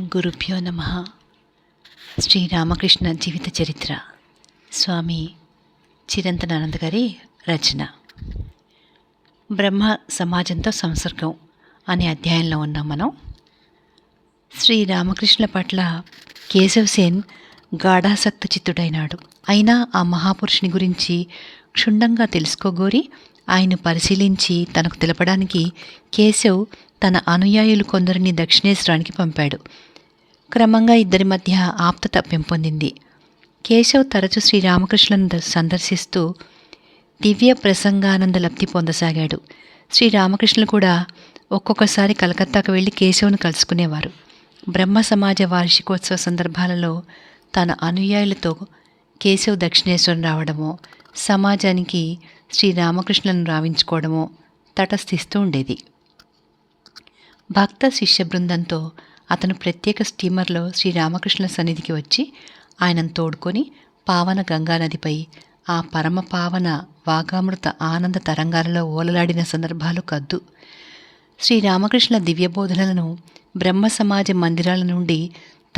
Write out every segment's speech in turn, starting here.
గురుభ్యో నమ. శ్రీరామకృష్ణ జీవిత చరిత్ర. స్వామి చిరంతనానంద గారి రచన. బ్రహ్మ సమాజంతో సంసర్గం అనే అధ్యాయంలో ఉన్నాం మనం. శ్రీరామకృష్ణుల పట్ల కేశవ్ సేన్ గాఢాసక్త చిత్తుడైనాడు అయినా ఆ మహాపురుషుని గురించి క్షుణ్ణంగా తెలుసుకోగోరి ఆయన పరిశీలించి తనకు తెలపడానికి కేశవ్ తన అనుయాయులు కొందరిని దక్షిణేశ్వరానికి పంపాడు. క్రమంగా ఇద్దరి మధ్య ఆప్తత పెంపొందింది కేశవ్ తరచు శ్రీరామకృష్ణను సందర్శిస్తూ దివ్య ప్రసంగానంద లబ్ధి పొందసాగాడు. శ్రీరామకృష్ణులు కూడా ఒక్కొక్కసారి కలకత్తాకు వెళ్ళి కేశవును కలుసుకునేవారు. బ్రహ్మ సమాజ వార్షికోత్సవ సందర్భాలలో తన అనుయాయులతో కేశవ్ దక్షిణేశ్వరం రావడమో సమాజానికి శ్రీరామకృష్ణులను రావించుకోవడమో తటస్థిస్తూ ఉండేది. భక్త శిష్య బృందంతో అతను ప్రత్యేక స్టీమర్లో శ్రీరామకృష్ణుల సన్నిధికి వచ్చి ఆయనను తోడుకొని పావన గంగానదిపై ఆ పరమ పావన వాగామృత ఆనంద తరంగాలలో ఓలలాడిన సందర్భాలు కద్దు. శ్రీరామకృష్ణ దివ్యబోధనలను బ్రహ్మ సమాజ మందిరాల నుండి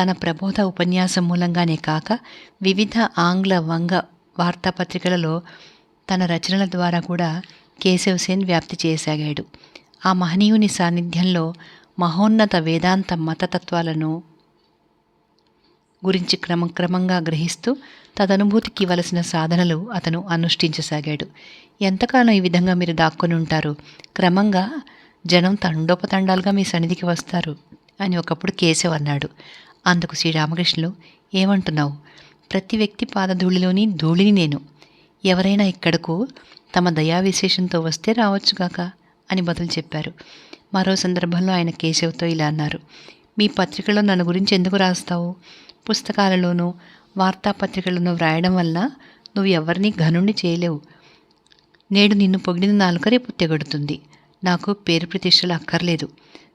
తన ప్రబోధ ఉపన్యాసం మూలంగానే కాక వివిధ ఆంగ్ల వంగ వార్తాపత్రికలలో తన రచనల ద్వారా కూడా కేశవసేన్ వ్యాప్తి చేయసాగాడు ఆ మహనీయుని సాన్నిధ్యంలో మహోన్నత వేదాంత మతతత్వాలను గురించి క్రమక్రమంగా గ్రహిస్తూ తదనుభూతికి ఇవ్వలసిన సాధనలు అతను అనుష్ఠించసాగాడు. ఎంతకాలం ఈ విధంగా మీరు దాక్కుని ఉంటారు? క్రమంగా జనం తండోపతండాలుగా మీ సన్నిధికి వస్తారు అని ఒకప్పుడు కేశవ్ అన్నాడు. అందుకు శ్రీరామకృష్ణులు ఏమంటున్నావు? ప్రతి వ్యక్తి పాదధూళిలోని ధూళిని నేను. ఎవరైనా ఇక్కడకు తమ దయా విశేషంతో వస్తే రావచ్చుగాక. అని బదులు చెప్పారు. మరో సందర్భంలో ఆయన కేశవ్తో ఇలా అన్నారు. మీ పత్రికలో నన్ను గురించి ఎందుకు రాస్తావు? పుస్తకాలలోనూ వార్తాపత్రికలను వ్రాయడం వల్ల నువ్వు ఎవరిని ఘనుణ్ణి చేయలేవు. నేడు నిన్ను పొగిడిన నాలుక రేపు తెగడుతుంది. నాకు పేరు ప్రతిష్టలు అక్కర్లేదు.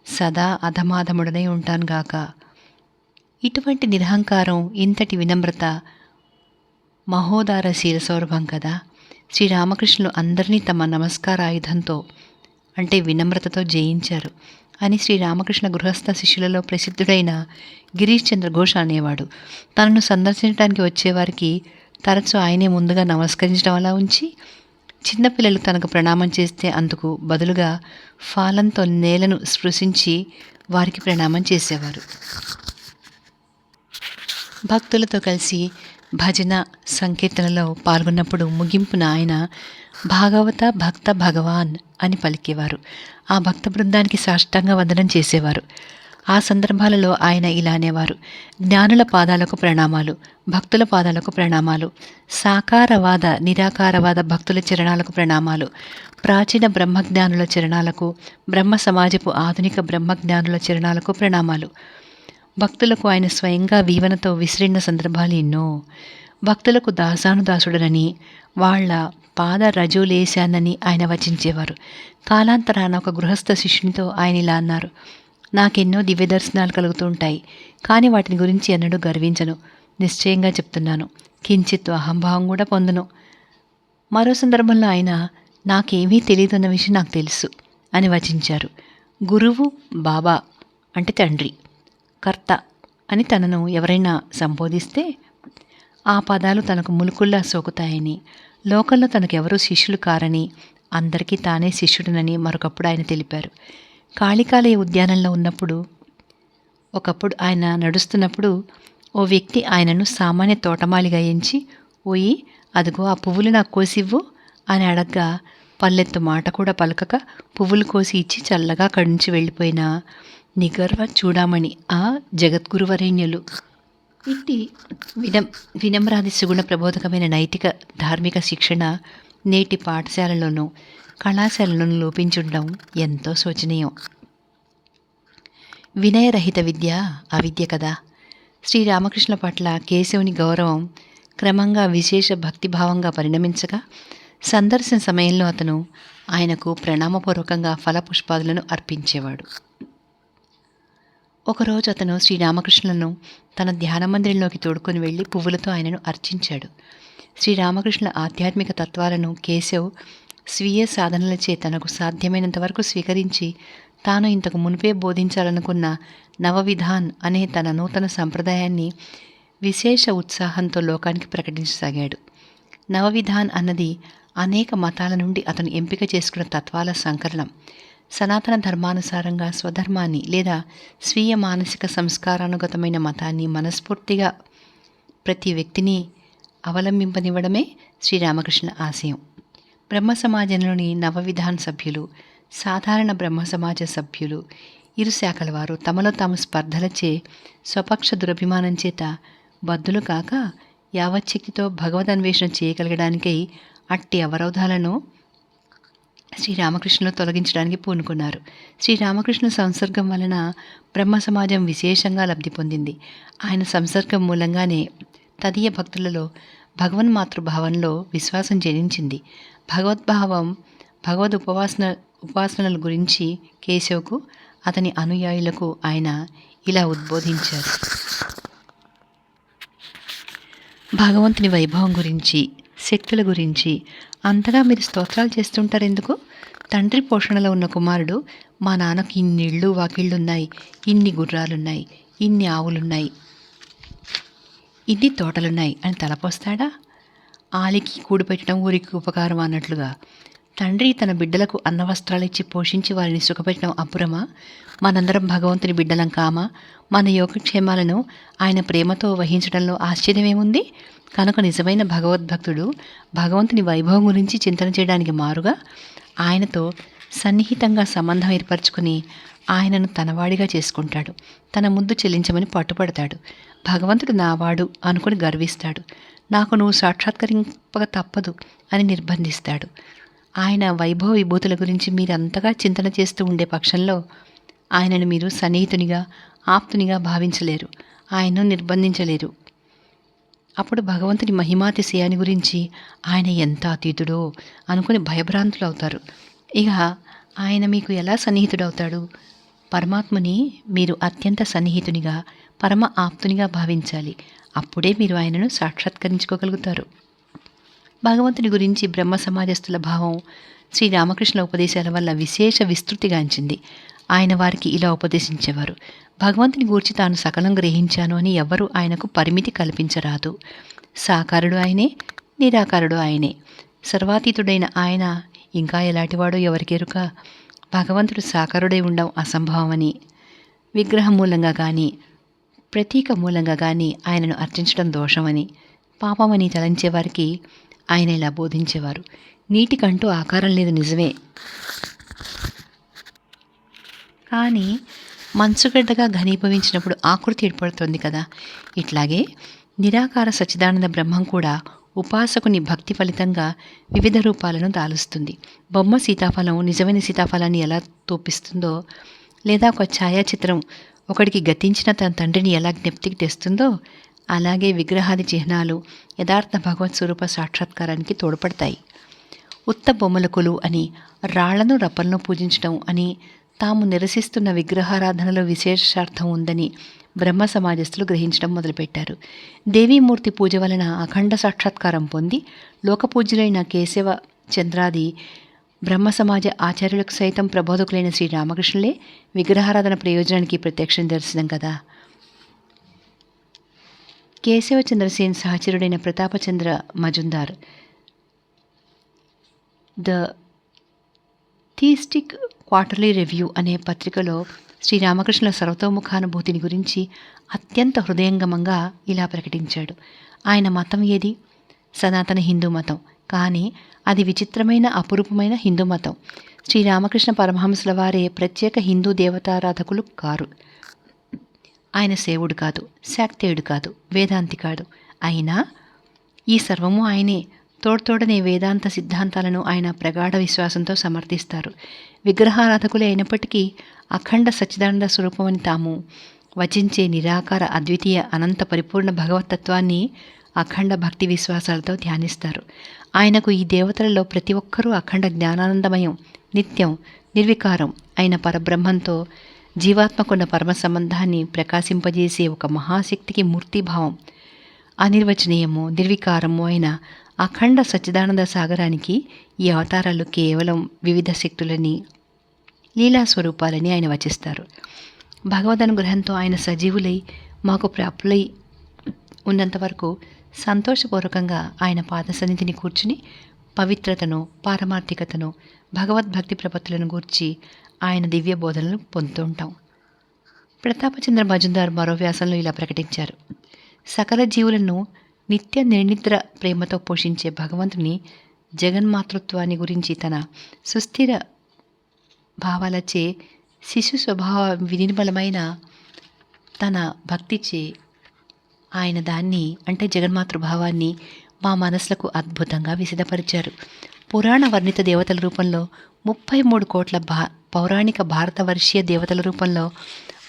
సదా అధమాధముడనై ఉంటాను గాక ఇటువంటి నిరహంకారం ఇంతటి వినమ్రత మహోదార శీల సౌరభం కదా. శ్రీరామకృష్ణులు అందరినీ తమ నమస్కార ఆయుధంతో అంటే వినమ్రతతో జయించారు అని శ్రీరామకృష్ణ గృహస్థ శిష్యులలో ప్రసిద్ధుడైన గిరీష్ చంద్ర ఘోష్ అనేవాడు. తనను సందర్శించడానికి వచ్చేవారికి తరచూ ఆయనే ముందుగా నమస్కరించడం అలా ఉంచి చిన్నపిల్లలు తనకు ప్రణామం చేస్తే అందుకు బదులుగా ఫాలంతో నేలను స్పృశించి వారికి ప్రణామం చేసేవారు. భక్తులతో కలిసి భజన సంకీర్తనలో పాల్గొన్నప్పుడు ముగింపున ఆయన భాగవత భక్త భగవాన్ అని పలికేవారు. ఆ భక్త బృందానికి సాష్టాంగ వందనం చేసేవారు. ఆ సందర్భాలలో ఆయన ఇలా అనేవారు. జ్ఞానుల పాదాలకు ప్రణామాలు భక్తుల పాదాలకు ప్రణామాలు సాకారవాద నిరాకారవాద భక్తుల చరణాలకు ప్రణామాలు ప్రాచీన బ్రహ్మజ్ఞానుల చరణాలకు బ్రహ్మ సమాజపు ఆధునిక బ్రహ్మజ్ఞానుల చరణాలకు ప్రణామాలు. భక్తులకు ఆయన స్వయంగా వీవనతో విసిరిన సందర్భాలు ఎన్నో. భక్తులకు దాసానుదాసుడనని వాళ్ళ పాద రజోలేశానని ఆయన వచించేవారు. కాలాంతరాన ఒక గృహస్థ శిష్యునితో ఆయన ఇలా అన్నారు నాకెన్నో దివ్య దర్శనాలు కలుగుతూ ఉంటాయి కానీ వాటిని గురించి ఎన్నడూ గర్వించను. నిశ్చయంగా చెప్తున్నాను కించిత్ అహంభావం కూడా పొందను. మరో సందర్భంలో ఆయన నాకేమీ తెలియదన్న విషయం నాకు తెలుసు అని వచించారు. గురువు బాబా అంటే తండ్రి కర్త అని తనను ఎవరైనా సంబోధిస్తే ఆ పదాలు తనకు ములుకుల్లా సోకుతాయని. లోకంలో తనకెవరూ శిష్యులు కారని అందరికీ తానే శిష్యుడినని మరొకప్పుడు ఆయన తెలిపారు. కాళికాలయ ఉద్యానంలో ఉన్నప్పుడు ఒకప్పుడు ఆయన నడుస్తున్నప్పుడు ఓ వ్యక్తి ఆయనను సామాన్య తోటమాలిగా ఎంచి ఓయి అదిగో ఆ పువ్వులు నాకు కోసివ్వు అని అడగ్గా పల్లెత్తు మాట కూడా పలకక పువ్వులు కోసి ఇచ్చి చల్లగా అక్కడి నుంచి వెళ్ళిపోయిన నిగర్వ చూడామణి ఆ జగద్గురువరేణ్యులు ఇట్టి వినం వినమ్రాది సుగుణ ప్రబోధకమైన నైతిక ధార్మిక శిక్షణ నేటి పాఠశాలలోనూ కళాశాలలోనూ లోపించుండడం ఎంతో శోచనీయం. వినయరహిత విద్య అవిద్య కదా. శ్రీరామకృష్ణ పట్ల కేశవుని గౌరవం క్రమంగా విశేష భక్తిభావంగా పరిణమించగా సందర్శన సమయంలో అతను ఆయనకు ప్రణామపూర్వకంగా ఫలపుష్పాదులను అర్పించేవాడు. ఒకరోజు అతను శ్రీరామకృష్ణులను తన ధ్యాన మందిరంలోకి తోడుకొని వెళ్ళి పువ్వులతో ఆయనను అర్చించాడు. శ్రీరామకృష్ణుల ఆధ్యాత్మిక తత్వాలను కేశవ్ స్వీయ సాధనలచే తనకు సాధ్యమైనంత వరకు స్వీకరించి తాను ఇంతకు మునిపే బోధించాలనుకున్న నవవిధాన్ అనే తన నూతన సంప్రదాయాన్ని విశేష ఉత్సాహంతో లోకానికి ప్రకటించసాగాడు. నవవిధాన్ అన్నది అనేక మతాల నుండి అతను ఎంపిక చేసుకున్న తత్వాల సంకలనం. సనాతన ధర్మానుసారంగా స్వధర్మాన్ని లేదా స్వీయ మానసిక సంస్కారానుగతమైన మతాన్ని మనస్ఫూర్తిగా ప్రతి వ్యక్తిని అవలంబింపనివ్వడమే శ్రీరామకృష్ణ ఆశయం. బ్రహ్మ సమాజంలోని నవవిధాన్ సభ్యులు సాధారణ బ్రహ్మ సమాజ సభ్యులు ఇరు శాఖల వారు తమలో తాము స్పర్ధలచే స్వపక్ష దురభిమానం చేత బద్దులు కాక యావచ్చక్తితో భగవదన్వేషణ చేయగలగడానికై అట్టి అవరోధాలను శ్రీరామకృష్ణులు తొలగించడానికి పూనుకున్నారు. శ్రీరామకృష్ణ సంసర్గం వలన బ్రహ్మ సమాజం విశేషంగా లబ్ధి పొందింది. ఆయన సంసర్గం మూలంగానే తదీయ భక్తులలో భగవన్ మాతృభావంలో విశ్వాసం జనించింది. భగవద్భావం భగవద్ ఉపవాసన ఉపాసనల గురించి కేశవ్కు అతని అనుయాయులకు ఆయన ఇలా ఉద్బోధించారు. భగవంతుని వైభవం గురించి శక్తుల గురించి. అంతగా మీరు స్తోత్రాలు చేస్తుంటారు ఎందుకు? తండ్రి పోషణలో ఉన్న కుమారుడు మా నాన్నకు ఇన్ని ఇళ్ళు వాకిళ్ళున్నాయి ఇన్ని గుర్రాలున్నాయి ఇన్ని ఆవులున్నాయి ఇన్ని తోటలున్నాయి అని తలపోస్తాడా? ఆలికి కూడిపెట్టడం ఊరికి ఉపకారం అన్నట్లుగా. తండ్రి తన బిడ్డలకు అన్నవస్త్రాలిచ్చి పోషించి వారిని సుఖపెట్టడం అపురమా? మనందరం భగవంతుని బిడ్డలం కామా? మన యోగక్షేమాలను ఆయన ప్రేమతో వహించడంలో ఆశ్చర్యమేముంది? కనుక నిజమైన భగవద్భక్తుడు భగవంతుని వైభవం గురించి చింతన చేయడానికి మారుగా? ఆయనతో సన్నిహితంగా సంబంధం ఏర్పరచుకుని ఆయనను తనవాడిగా చేసుకుంటాడు. తన ముందు చెల్లించమని పట్టుపడతాడు. భగవంతుడు నావాడు అనుకుని గర్విస్తాడు. నాకు నువ్వు సాక్షాత్కరింపక తప్పదు అని నిర్బంధిస్తాడు. ఆయన వైభవ విభూతుల గురించి మీరు అంతగా చింతన చేస్తూ ఉండే పక్షంలో ఆయనను మీరు సన్నిహితునిగా ఆప్తునిగా భావించలేరు. ఆయన్ను నిర్బంధించలేరు. అప్పుడు భగవంతుని మహిమాతిశయాన్ని గురించి ఆయన ఎంత అతీతుడో అనుకుని భయభ్రాంతులు అవుతారు. ఇక ఆయన మీకు ఎలా సన్నిహితుడవుతాడు పరమాత్మని మీరు అత్యంత సన్నిహితునిగా పరమ ఆప్తునిగా భావించాలి. అప్పుడే మీరు ఆయనను సాక్షాత్కరించుకోగలుగుతారు. భగవంతుని గురించి బ్రహ్మ సమాజస్థుల భావం శ్రీరామకృష్ణ ఉపదేశాల వల్ల విశేష విస్తృతిగాంచింది ఆయన వారికి ఇలా ఉపదేశించేవారు భగవంతుని గూర్చి తాను సకలం గ్రహించాను అని ఎవ్వరూ ఆయనకు పరిమితి కల్పించరాదు. సాకారుడు ఆయనే నిరాకారుడు ఆయనే. సర్వాతీతుడైన ఆయన ఇంకా ఎలాంటివాడో ఎవరికెరుక భగవంతుడు సాకారుడై ఉండడం అసంభవమని. విగ్రహం మూలంగా కానీ ప్రతీక మూలంగా కానీ ఆయనను అర్చించడం దోషమని. పాపమని తలంచేవారికి ఆయన ఇలా బోధించేవారు. నీటికంటూ ఆకారం లేదు నిజమే. కానీ మంచుగడ్డగా ఘనీభవించినప్పుడు ఆకృతి ఏర్పడుతుంది కదా. ఇట్లాగే నిరాకార సచిదానంద బ్రహ్మం కూడా ఉపాసకుని భక్తి ఫలితంగా వివిధ రూపాలను దాలుస్తుంది బొమ్మ సీతాఫలం నిజమైన సీతాఫలాన్ని ఎలా తోపిస్తుందో లేదా ఒక ఛాయాచిత్రం ఒకడికి గతించిన తన తండ్రిని ఎలా జ్ఞప్తికి తెస్తుందో అలాగే విగ్రహాది చిహ్నాలు యథార్థ భగవత్ స్వరూప సాక్షాత్కారానికి తోడ్పడతాయి. ఉత్త బొమ్మలకులు అని రాళ్ళను రప్పలను పూజించడం అని తాము నిరసిస్తున్న విగ్రహారాధనలో విశేషార్థం ఉందని బ్రహ్మ సమాజస్థులు గ్రహించడం మొదలుపెట్టారు. దేవీమూర్తి పూజ వలన అఖండ సాక్షాత్కారం పొంది లోకపూజ్యులైన కేశవ చంద్రాది బ్రహ్మ సమాజ ఆచార్యులకు సైతం ప్రబోధకులైన శ్రీ రామకృష్ణులే విగ్రహారాధన ప్రయోజనానికి ప్రత్యక్షం దర్శనం కదా? Keshava Chandrasen సహచరుడైన Pratapchandra Majumdar. The theistic quarterly review అనే పత్రికలో శ్రీరామకృష్ణుల సర్వతోముఖానుభూతిని గురించి అత్యంత హృదయంగమంగా ఇలా ప్రకటించాడు. ఆయన మతం ఏది? సనాతన హిందూ మతం. కానీ అది విచిత్రమైన అపురూపమైన హిందూ మతం. శ్రీరామకృష్ణ పరమహంసుల వారే ప్రత్యేక హిందూ దేవతారాధకులు కారు. ఆయన సేవుడు కాదు శాక్తేయుడు కాదు వేదాంతి కాదు. అయినా ఈ సర్వము ఆయనే. తోడ్తోడనే వేదాంత సిద్ధాంతాలను ఆయన ప్రగాఢ విశ్వాసంతో సమర్థిస్తారు. విగ్రహారాధకులే అయినప్పటికీ అఖండ సచ్చిదానంద స్వరూపమని తాము వచించే నిరాకార అద్వితీయ అనంత పరిపూర్ణ భగవతత్వాన్ని అఖండ భక్తి విశ్వాసాలతో ధ్యానిస్తారు. ఆయనకు ఈ దేవతలలో ప్రతి ఒక్కరూ అఖండ జ్ఞానానందమయం నిత్యం నిర్వికారం అయిన పరబ్రహ్మంతో జీవాత్మకున్న పరమ సంబంధాన్ని ప్రకాశింపజేసే ఒక మహాశక్తికి మూర్తిభావం. అనిర్వచనీయము నిర్వికారము అయిన అఖండ సచ్చిదానంద సాగరానికి ఈ అవతారాలు కేవలం వివిధ శక్తులని లీలా స్వరూపాలని ఆయన వచిస్తారు. భగవద్ అనుగ్రహంతో ఆయన సజీవులై మాకు ప్రాప్తులై ఉన్నంత వరకు సంతోషపూర్వకంగా ఆయన పాదసన్నిధిని కూర్చుని పవిత్రతను పారమార్థికతను భగవద్భక్తి ప్రపత్తులను గూర్చి ఆయన దివ్య బోధనలు పొందుతూ ఉంటాం. ప్రతాపచంద్ర మజుందార్ మరో వ్యాసంలో ఇలా ప్రకటించారు. సకల జీవులను నిత్య నిర్నిద్ర ప్రేమతో పోషించే భగవంతుని జగన్మాతృత్వాన్ని గురించి తన సుస్థిర భావాలచే శిశు స్వభావ వినిర్మలమైన తన భక్తిచే ఆయన దాన్ని అంటే జగన్మాతృభావాన్ని మా మనసులకు అద్భుతంగా విసిదపరిచారు. పురాణ వర్ణిత దేవతల రూపంలో ముప్పై మూడు కోట్ల భా పౌరాణిక భారత వర్షీయ దేవతల రూపంలో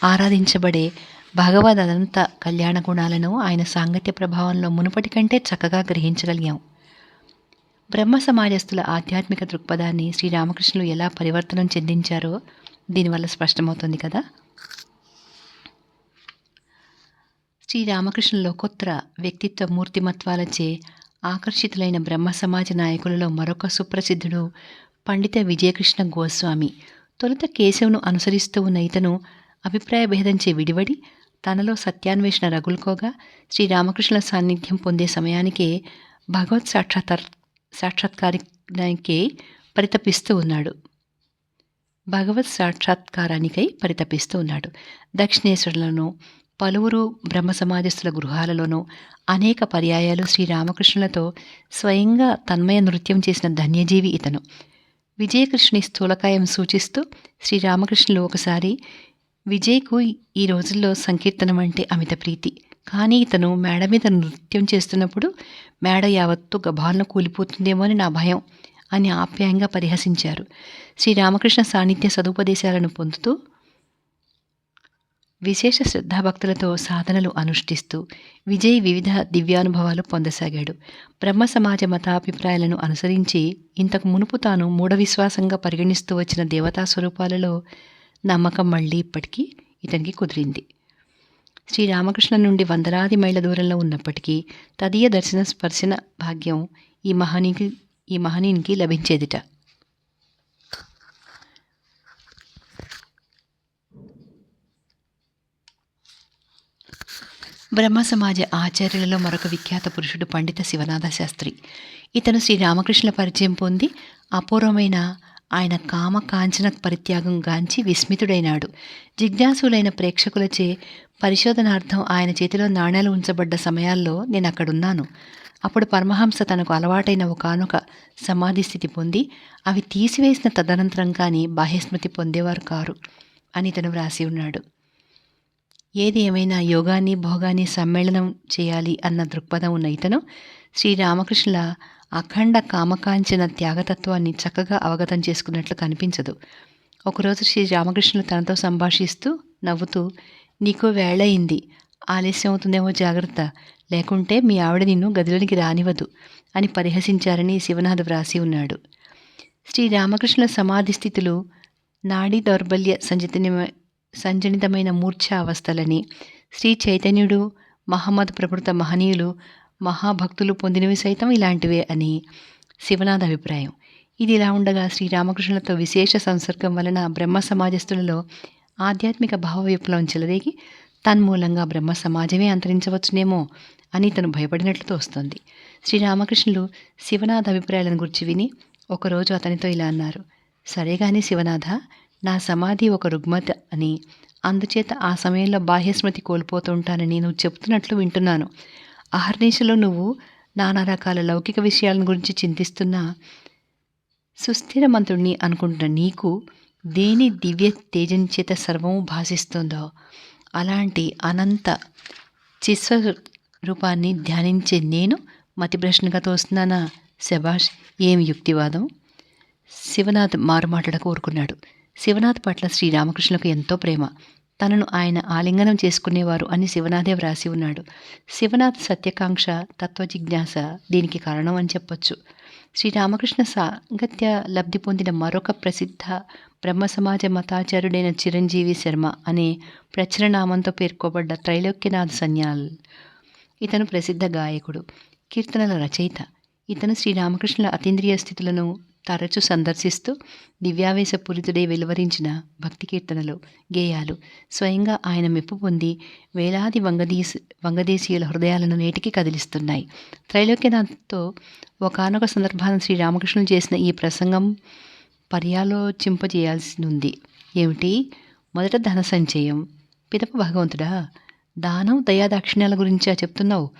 ఆరాధించబడే భగవద్ అనంత కళ్యాణ గుణాలను ఆయన సాంగత్య ప్రభావంలో మునుపటి కంటే చక్కగా గ్రహించగలిగాం. బ్రహ్మ సమాజస్థుల ఆధ్యాత్మిక దృక్పథాన్ని శ్రీరామకృష్ణులు ఎలా పరివర్తనం చెందించారో దీనివల్ల స్పష్టమవుతుంది కదా? శ్రీరామకృష్ణ లోకోత్తర వ్యక్తిత్వ మూర్తిమత్వాలచే ఆకర్షితులైన బ్రహ్మ సమాజ నాయకులలో మరొక సుప్రసిద్ధుడు పండిత విజయకృష్ణ గోస్వామి. తొలుత కేశవును అనుసరిస్తూ ఉన్న ఇతను అభిప్రాయ భేదంచే విడివడి తనలో సత్యాన్వేషణ రగులుకోగా శ్రీరామకృష్ణుల సాన్నిధ్యం పొందే సమయానికే భగవత్ సాక్షాత్కార సాక్షాత్కారానికే పరితపిస్తూ ఉన్నాడు. భగవత్ సాక్షాత్కారానికై పరితపిస్తూ ఉన్నాడు. దక్షిణేశ్వరులను పలువురు బ్రహ్మ సమాజస్థుల గృహాలలోనూ అనేక పర్యాయాలు శ్రీరామకృష్ణులతో స్వయంగా తన్మయ నృత్యం చేసిన ధన్యజీవి ఇతను. విజయకృష్ణుని స్థూలకాయం సూచిస్తూ శ్రీరామకృష్ణులు ఒకసారి విజయ్కు ఈ రోజుల్లో సంకీర్తనం అంటే అమిత ప్రీతి. కానీ ఇతను మేడ మీద నృత్యం చేస్తున్నప్పుడు మేడ యావత్తు గభాలను కూలిపోతుందేమో అని నా భయం అని ఆప్యాయంగా పరిహసించారు. శ్రీరామకృష్ణ సాన్నిధ్య సదుపదేశాలను పొందుతూ విశేష శ్రద్ధాభక్తులతో సాధనలు అనుష్ఠిస్తూ విజయ్ వివిధ దివ్యానుభవాలు పొందసాగాడు. బ్రహ్మ సమాజ మతాభిప్రాయాలను అనుసరించి ఇంతకు మునుపు తాను మూఢ విశ్వాసంగా పరిగణిస్తూ వచ్చిన దేవతా స్వరూపాలలో నమ్మకం మళ్ళీ ఇప్పటికీ ఇతనికి కుదిరింది. శ్రీరామకృష్ణ నుండి వందలాది మైళ్ళ దూరంలో ఉన్నప్పటికీ తదీయ దర్శన స్పర్శన భాగ్యం ఈ మహనీకి ఈ మహనీయునికి లభించేదిట. బ్రహ్మ సమాజ ఆచార్యులలో మరొక విఖ్యాత పురుషుడు పండిత శివనాథ శాస్త్రి. ఇతను శ్రీరామకృష్ణుల పరిచయం పొంది అపూర్వమైన ఆయన కామ కాంచన పరిత్యాగం గాంచి విస్మితుడైనాడు. జిజ్ఞాసులైన ప్రేక్షకులచే పరిశోధనార్థం ఆయన చేతిలో నాణేలు ఉంచబడ్డ సమయాల్లో నేను అక్కడున్నాను. అప్పుడు పరమహంస తనకు అలవాటైన ఒకనొక సమాధి స్థితి పొంది అవి తీసివేసిన తదనంతరం కానీ బాహ్యస్మృతి పొందేవారు కారు అని ఇతను వ్రాసి ఉన్నాడు. ఏది ఏమైనా యోగాన్ని భోగాన్ని సమ్మేళనం చేయాలి అన్న దృక్పథం ఉన్న ఇతను శ్రీరామకృష్ణుల అఖండ కామకాంచన త్యాగతత్వాన్ని చక్కగా అవగతం చేసుకున్నట్లు కనిపించదు. ఒకరోజు శ్రీ రామకృష్ణులు తనతో సంభాషిస్తూ నవ్వుతూ నీకు వేళయింది. ఆలస్యం అవుతుందేమో జాగ్రత్త. లేకుంటే మీ ఆవిడ నిన్ను గదిలోనికి రానివ్వదు అని పరిహసించారని శివనాథ్ వ్రాసి ఉన్నాడు. శ్రీ రామకృష్ణుల సమాధి స్థితులు నాడీ దౌర్బల్య సంజనితమ సంజనితమైన మూర్ఛ అవస్థలని శ్రీ చైతన్యుడు మహమ్మద్ ప్రకృత మహనీయులు మహాభక్తులు పొందినవి సైతం ఇలాంటివే అని శివనాథ్ అభిప్రాయం. ఇది ఇలా ఉండగా శ్రీరామకృష్ణులతో విశేష సంసర్గం వలన బ్రహ్మ సమాజస్థులలో ఆధ్యాత్మిక భావ విప్లవం చెలరేగి తన్మూలంగా బ్రహ్మ సమాజమే అంతరించవచ్చునేమో అని తను భయపడినట్లు తోస్తోంది శ్రీరామకృష్ణులు శివనాథ్ అభిప్రాయాలను గురించి విని ఒకరోజు అతనితో ఇలా అన్నారు. సరే కానీ శివనాథ నా సమాధి ఒక రుగ్మత అని. అందుచేత ఆ సమయంలో బాహ్యస్మృతి కోల్పోతుంటానని నువ్వు చెప్తున్నట్లు వింటున్నాను. ఆహర్నిశలో నువ్వు నానా రకాల లౌకిక విషయాలను గురించి చింతిస్తున్నా. సుస్థిర మంత్రుణ్ణి అనుకుంటున్న నీకు దేని దివ్య తేజం చేత సర్వము భాషిస్తుందో అలాంటి అనంత చిస్వ రూపాన్ని ధ్యానించే నేను మతి ప్రశ్నగా తోస్తున్నానా శభాష్? ఏం యుక్తివాదం? శివనాథ్ మారుమాటలకు కోరుకున్నాడు శివనాథ్ పట్ల శ్రీరామకృష్ణులకు ఎంతో ప్రేమ. తనను ఆయన ఆలింగనం చేసుకునేవారు అని శివనాథే వ్రాసి ఉన్నాడు. శివనాథ్ సత్యకాంక్ష తత్వజిజ్ఞాస దీనికి కారణం అని చెప్పొచ్చు. శ్రీరామకృష్ణ సాంగత్య లబ్ధి పొందిన మరొక ప్రసిద్ధ బ్రహ్మ సమాజ మతాచార్యుడైన చిరంజీవి శర్మ అనే ప్రచురనామంతో పేర్కోబడ్డ త్రైలోక్యనాథ్ సన్యాల్. ఇతను ప్రసిద్ధ గాయకుడు. కీర్తనల రచయిత. ఇతను శ్రీరామకృష్ణుల అతీంద్రియ స్థితులను తరచూ సందర్శిస్తూ దివ్యావేశపూరితుడే వెలువరించిన భక్తి కీర్తనలు గేయాలు స్వయంగా ఆయన మెప్పు పొంది వేలాది వంగదీస్ వంగదేశీయుల హృదయాలను నేటికి కదిలిస్తున్నాయి. త్రైలోక్యనాథ్తో ఒకనొక సందర్భాన శ్రీరామకృష్ణులు చేసిన ఈ ప్రసంగం పర్యాలోచింపజేయాల్సి ఉంది ఏమిటి? మొదట ధన సంచయం పిదప భగవంతుడా దానం దయాదాక్షిణ్యాల గురించి చెప్తున్నావు.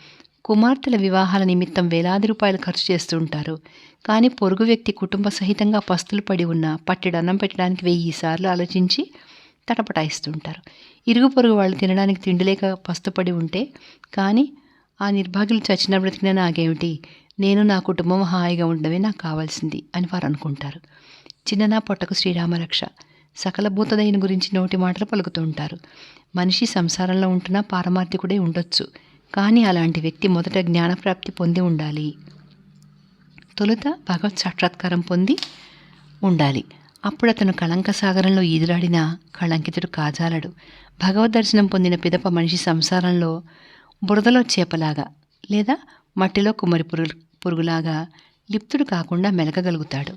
కుమార్తెల వివాహాల నిమిత్తం వేలాది రూపాయలు ఖర్చు చేస్తూ ఉంటారు. కానీ పొరుగు వ్యక్తి కుటుంబ సహితంగా పస్తులు పడి ఉన్న పట్టెడన్నం పెట్టడానికి వెయ్యి సార్లు ఆలోచించి తటపటాయిస్తుంటారు ఇరుగు పొరుగు వాళ్ళు తినడానికి తిండి లేక పస్తుపడి ఉంటే కానీ ఆ నిర్భాగ్యులు చచ్చిన బ్రతికిన నాకేమిటి నేను నా కుటుంబం హాయిగా ఉండడమే నాకు కావాల్సింది అని వారు అనుకుంటారు. చిన్ననా పొట్టకు శ్రీరామరక్ష. సకల భూతదైన గురించి నోటి మాటలు పలుకుతూ ఉంటారు. మనిషి సంసారంలో ఉంటున్నా పారమార్థికుడే ఉండొచ్చు. కానీ అలాంటి వ్యక్తి మొదట జ్ఞానప్రాప్తి పొంది ఉండాలి. తొలుత భగవత్ సాక్షాత్కారం పొంది ఉండాలి. అప్పుడు అతను కళంక సాగరంలో ఈదులాడిన కళంకితుడు కాజాలడు. భగవద్ దర్శనం పొందిన పిదప మనిషి సంసారంలో బురదలో చేపలాగా లేదా మట్టిలో కుమ్మరి పురుగు పురుగులాగా లిప్తుడు కాకుండా మెలకగలుగుతాడు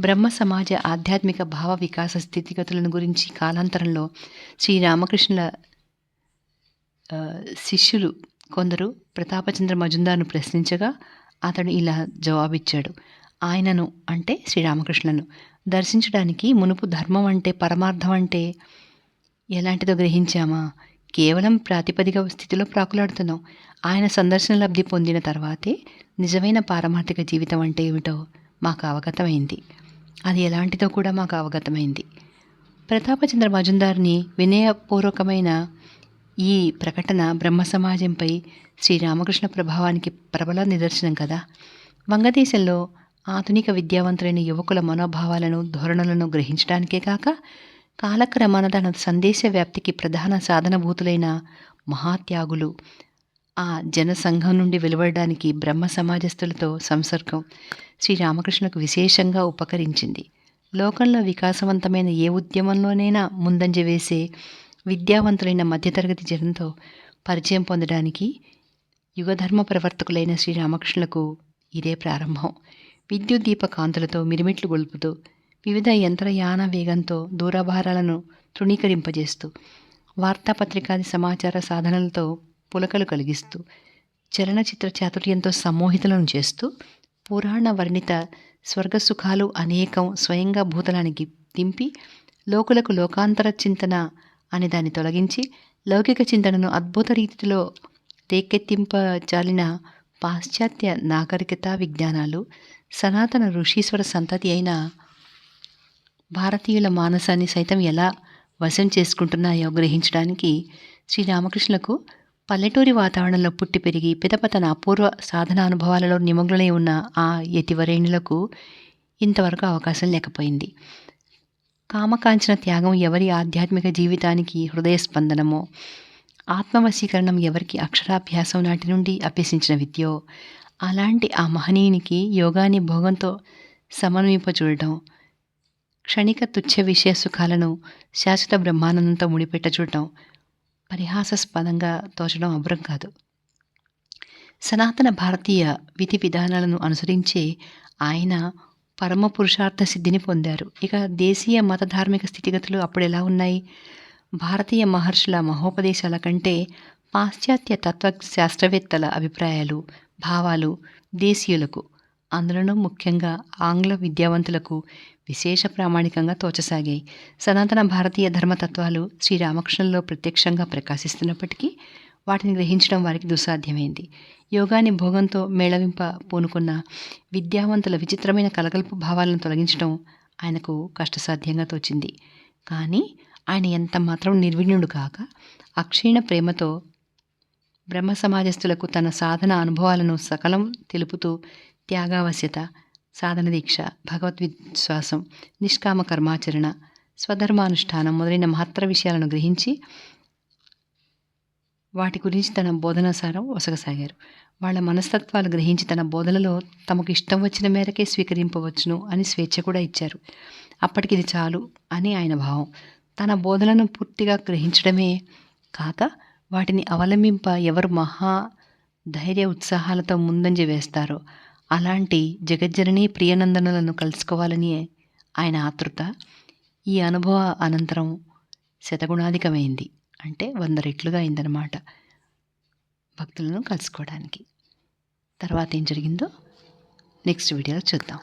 బ్రహ్మ సమాజ ఆధ్యాత్మిక భావ వికాస స్థితిగతులను గురించి కాలాంతరంలో శ్రీరామకృష్ణుల శిష్యులు కొందరు ప్రతాపచంద్ర మజుందార్ను ప్రశ్నించగా అతడు ఇలా జవాబిచ్చాడు. ఆయనను అంటే శ్రీరామకృష్ణను. దర్శించడానికి మునుపు ధర్మం అంటే పరమార్థం అంటే ఎలాంటిదో గ్రహించామా? కేవలం ప్రాతిపదిక స్థితిలో ప్రాకులాడుతున్నాం. ఆయన సందర్శన లబ్ధి పొందిన తర్వాతే నిజమైన పారమార్థిక జీవితం అంటే ఏమిటో మాకు అవగతమైంది. అది ఎలాంటిదో కూడా మాకు అవగతమైంది. ప్రతాపచంద్ర మజుందార్ని వినయపూర్వకమైన ఈ ప్రకటన బ్రహ్మ సమాజంపై శ్రీరామకృష్ణ ప్రభావానికి ప్రబల నిదర్శనం కదా? వంగదేశంలో ఆధునిక విద్యావంతులైన యువకుల మనోభావాలను ధోరణులను గ్రహించడానికే కాక కాలక్రమాన తన సందేశ వ్యాప్తికి ప్రధాన సాధనభూతులైన మహాత్యాగులు ఆ జనసంఘం నుండి వెలువడడానికి బ్రహ్మ సమాజస్థులతో సంసర్గం శ్రీరామకృష్ణకు విశేషంగా ఉపకరించింది. లోకంలో వికాసవంతమైన ఏ ఉద్యమంలోనైనా ముందంజ వేసే విద్యావంతులైన మధ్యతరగతి జనంతో పరిచయం పొందడానికి యుగధర్మ ప్రవర్తకులైన శ్రీరామకృష్ణులకు ఇదే ప్రారంభం. విద్యుద్దీప కాంతులతో మిరిమిట్లు గొలుపుతూ వివిధ యంత్రయాన వేగంతో దూరభారాలను తృణీకరింపజేస్తూ వార్తాపత్రికాది సమాచార సాధనలతో పులకలు కలిగిస్తూ చలనచిత్ర చాతుర్యంతో సమ్మోహితులను చేస్తూ పురాణ వర్ణిత స్వర్గ సుఖాలు అనేకం స్వయంగా భూతలానికి దింపి లోకులకు లోకాంతర చింతన అని దాన్ని తొలగించి లౌకిక చింతనను అద్భుత రీతిలో రేకెత్తింపజాలిన పాశ్చాత్య నాగరికత విజ్ఞానాలు సనాతన ఋషీశ్వర సంతతి అయిన భారతీయుల మానసాన్ని సైతం ఎలా వశం చేసుకుంటున్నాయో గ్రహించడానికి శ్రీరామకృష్ణులకు పల్లెటూరి వాతావరణంలో పుట్టి పెరిగి పితపతన అపూర్వ సాధన అనుభవాలలో నిమగ్నులై ఉన్న ఆ యతివరేణులకు ఇంతవరకు అవకాశం లేకపోయింది. కామకాంచన త్యాగం ఎవరి ఆధ్యాత్మిక జీవితానికి హృదయ స్పందనమో ఆత్మవశీకరణం ఎవరికి అక్షరాభ్యాసం నాటి నుండి అభ్యసించిన విద్యో అలాంటి ఆ మహనీయునికి యోగాని భోగంతో సమన్వింప చూడటం క్షణిక తుచ్చ విషయ సుఖాలను శాశ్వత బ్రహ్మానందంతో ముడిపెట్ట చూడటం పరిహాసాస్పదంగా తోచడం అభ్రం కాదు. సనాతన భారతీయ విధి విధానాలను అనుసరించే ఆయన పరమ పురుషార్థ సిద్ధిని పొందారు. ఇక దేశీయ మత ధార్మిక స్థితిగతులు అప్పుడు ఎలా ఉన్నాయి? భారతీయ మహర్షుల మహోపదేశాల కంటే పాశ్చాత్య తత్వ శాస్త్రవేత్తల అభిప్రాయాలు భావాలు దేశీయులకు అందులోనూ ముఖ్యంగా ఆంగ్ల విద్యావంతులకు విశేష ప్రామాణికంగా తోచసాగాయి. సనాతన భారతీయ ధర్మతత్వాలు శ్రీరామకృష్ణుల్లో ప్రత్యక్షంగా ప్రకాశిస్తున్నప్పటికీ వాటిని గ్రహించడం వారికి దుస్సాధ్యమైంది. యోగాని భోగంతో మేళవింప పూనుకున్న విద్యావంతుల విచిత్రమైన కలగల్పు భావాలను తొలగించడం ఆయనకు కష్టసాధ్యంగా తోచింది. కానీ ఆయన ఎంత మాత్రం నిర్విణ్యుడు కాక అక్షీణ ప్రేమతో బ్రహ్మ సమాజస్థులకు తన సాధన అనుభవాలను సకలం తెలుపుతూ త్యాగావశ్యత సాధన దీక్ష భగవద్విశ్వాసం నిష్కామ కర్మాచరణ స్వధర్మానుష్ఠానం మొదలైన మహత్తర విషయాలను గ్రహించి వాటి గురించి తన బోధనాసారం ఒసగసాగారు. వాళ్ళ మనస్తత్వాలు గ్రహించి తన బోధనలో తమకు ఇష్టం వచ్చిన మేరకే స్వీకరింపవచ్చును అని స్వేచ్ఛ కూడా ఇచ్చారు. అప్పటికి ఇది చాలు అని ఆయన భావం. తన బోధనను పూర్తిగా గ్రహించడమే కాక వాటిని అవలంబింప ఎవరు మహా ధైర్య ఉత్సాహాలతో ముందంజ వేస్తారో అలాంటి జగజ్జనని ప్రియనందనులను కలుసుకోవాలని ఆయన ఆతృత ఈ అనుభవ అనంతరం శతగుణాధికమైంది. అంటే వంద రెట్లుగా అయిందనమాట భక్తులను కలుసుకోవడానికి. తర్వాత ఏం జరిగిందో నెక్స్ట్ వీడియోలో చూద్దాం.